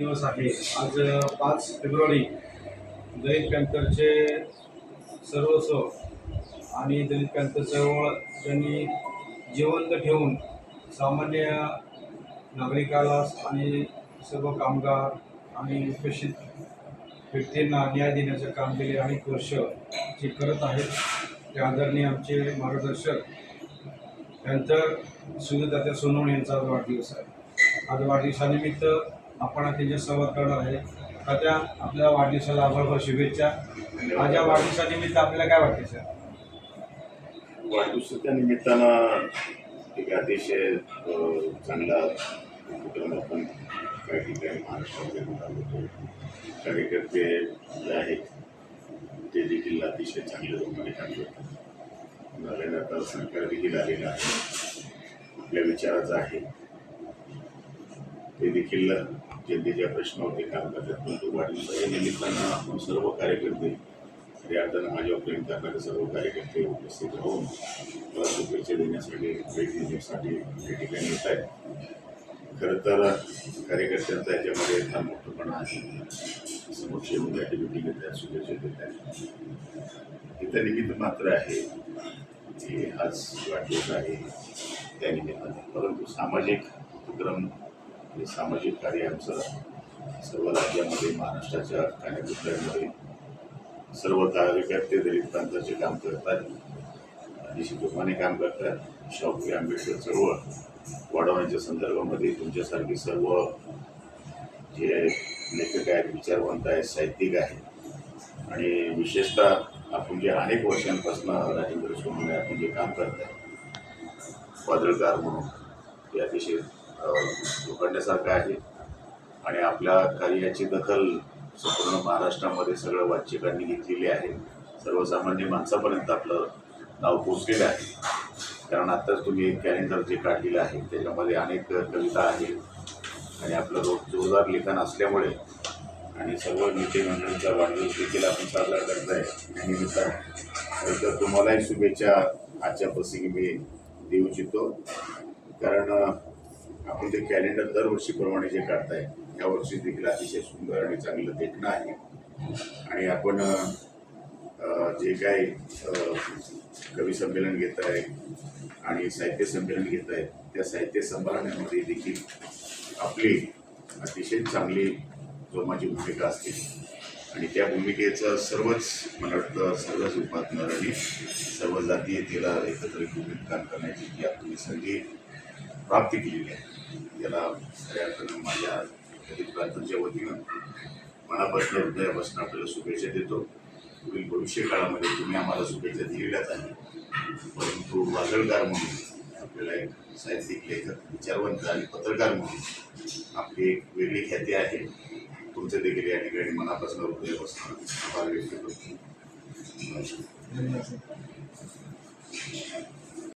दिवस आहे. आज पाच फेब्रुवारी दलित पॅन्थरचे सर्वस्व आणि दलित पॅन्थर चळवळ त्यांनी जिवंत ठेवून सामान्य नागरिकाला आणि सर्व कामगार आणि उपेक्षित व्यक्तींना न्याय देण्याचं काम गेले अनेक वर्ष जे करत आहेत. ते आदरणीय आमचे मार्गदर्शक पॅन्थर सुनीतात्या सोनवणे यांचा आज वाढदिवस आहे. आज वाढदिवसानिमित्त आपण त्यांच्या संवाद करणार आहे. सध्या आपल्या वाढदिवसाला आभारभर शुभेच्छा. माझ्या वाढदिवसानिमित्त आपल्याला काय वाटते सर? वाढदिवसाच्या निमित्तानं एक अतिशय चांगला उपक्रम आपण काही ठिकाणी महाराष्ट्रामध्ये कार्यकर्ते जे आहेत ते देखील अतिशय चांगल्या रूपाने काम करतात. झालेलं आता सरकार देखील आलेलं आहे. आपल्या विचाराचं आहे. देखील जनतेच्या प्रश्नावरती काम करतात. परंतु वाढदिवसाच्या निमित्तानं आपण सर्व कार्यकर्ते खऱ्या अर्थानं माझ्यावर प्रेम करणारे सर्व कार्यकर्ते उपस्थित राहून मला शुभेच्छा देण्यासाठी भेट देण्यासाठी या ठिकाणी येत आहेत. खरं तर कार्यकर्त्यांचा याच्यामध्ये फार मोठंपणा आहे. समक्ष येऊन ॲक्टिव्हिटी घेत आहेत शुभेच्छा देत आहेत. इथं निमित्त मात्र आहे की आज वाढदिवस आहे. त्या निमित्ताने. परंतु सामाजिक उपक्रम हे सामाजिक कार्य आमचं सर्व राज्यामध्ये महाराष्ट्राच्या कानाकोपऱ्यामध्ये सर्व तालुक्यात ते दलित प्रांताचे काम करतात. अतिशय जोमाने काम करतात. शाहू आंबेडकर चळवळ वाढवण्याच्या संदर्भामध्ये तुमच्यासारखे सर्व जे लेखक आहेत विचारवंत आहेत साहित्यिक आहेत. आणि विशेषतः आपण जे अनेक वर्षांपासून राजेंद्र सोमने आपण जे काम करत आहे वादळकार म्हणून ते अतिशय लोखंडासारखं आहे. आणि आपल्या कार्याची दखल संपूर्ण महाराष्ट्रामध्ये सगळं वाचकांनी घेतलेली आहे. सर्वसामान्य माणसापर्यंत आपलं नाव पोचलेलं आहे. कारण आत्ताच तुम्ही कॅलेंडर जे काढलेलं आहे त्याच्यामध्ये अनेक कविता आहेत. आणि आपलं रोज जोरदार लेखन असल्यामुळे आणि सर्व नेते मंडळींचा वाढदिवस देखील आपण साजरा करत आहे निमित्तानं तर तुम्हालाही शुभेच्छा. आजच्या प्रसंगी मी देऊ इच्छितो. कारण आपण ते कॅलेंडर दरवर्षीप्रमाणे जे काढताय या वर्षी देखील अतिशय सुंदर आणि चांगलं देखणं आहे. आणि आपण जे काही कवी संमेलन घेत आहे आणि साहित्य संमेलन घेत आहे त्या साहित्य संमेलनामध्ये देखील आपली अतिशय चांगली जोमाची भूमिका असते आणि त्या भूमिकेचं सर्वच मला वाटतं सर्वच आणि सर्व जाती तिला एकत्रित भूमिका काम करण्याची जी आपली संधी प्राप्त केलेली आहे. याला खऱ्या अर्थानं माझ्या प्रांतांच्या वतीनं मनापासून हृदयापासून आपल्याला शुभेच्छा देतो. पुढील भविष्य काळामध्ये तुम्ही आम्हाला शुभेच्छा दिलेल्याच आहे परंतु वादळकार म्हणून आपल्याला एक साहित्यिक लेखक विचारवंत आणि पत्रकार म्हणून आपली एक वेगळी ख्याती आहे. तुमचं देखील या ठिकाणी मनापासून हृदयापासून आभार व्यक्त करतो. धन्यवाद सर.